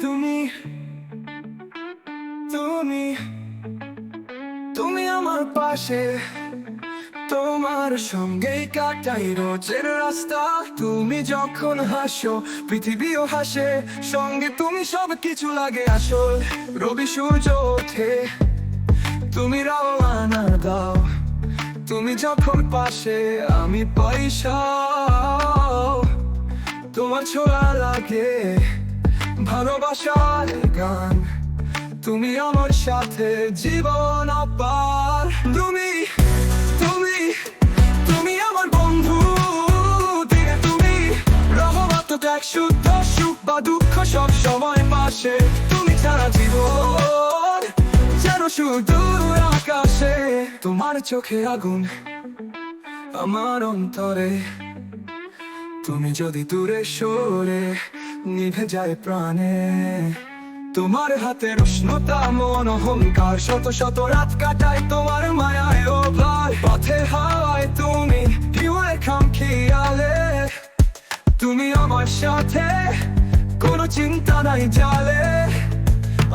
তুমি তুমি তুমি আমার পাশে। তোমার সঙ্গেই কাটাই রোজের রাস্তা। তুমি যখন হাসো, পৃথিবীও হাসে। সঙ্গে তুমি সব কিছু লাগে আসল। রবি সূর্য ওঠে। তুমি রওনা দাও। তুমি যখন পাশে, আমি পয়সা তোমার ছোঁয়া লাগে, ভালোবাসার গান। তুমি আমার সাথে জীবন আপার। তুমি তুমি তুমি আমার বন্ধু। দিনে তুমি রহমত এক শুদ্ধ সুখ বা দুঃখ সব সময় পাশে। তুমি ছাড়া জীবন যেন শুধু আকাশে তোমার চোখে আগুন আমার অন্তরে। তুমি যদি দূরে সরে নিভে যায় প্রাণে। তোমার হাতের উষ্ণতা, মন, অহংকার, শত শত রাত কাটায় তোমার মায়ায় ও ভাই পথে হাওয়ায় তুমি হিউয়ে খাম খেয়ালে। তুমি আমার সাথে, কোনো চিন্তা নাই জালে।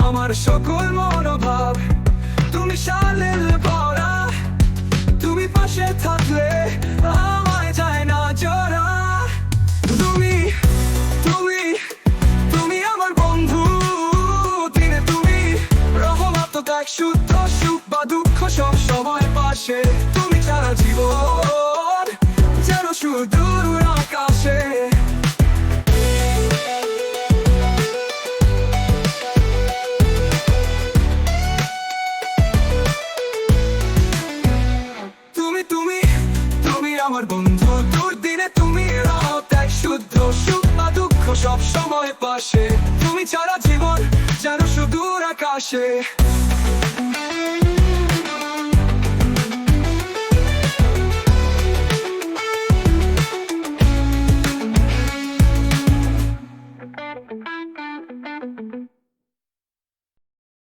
আমার সকল মনোভাব তুমি পড়া। তুমি পাশে থাকলে আমায় যায় না জরা তুমি তুমি তুমি আমার বন্ধু। দিনে তুমি রহমত এক শুদ্ধ সুখ বা দুঃখ সব সময় পাশে। আমার বন্ধু, দুর্দিনে তুমি রাও শুদ্ধ সুখ বা দুঃখ সব সময় পাশে তুমি ছাড়া জীবন যেন সুদূর আকাশে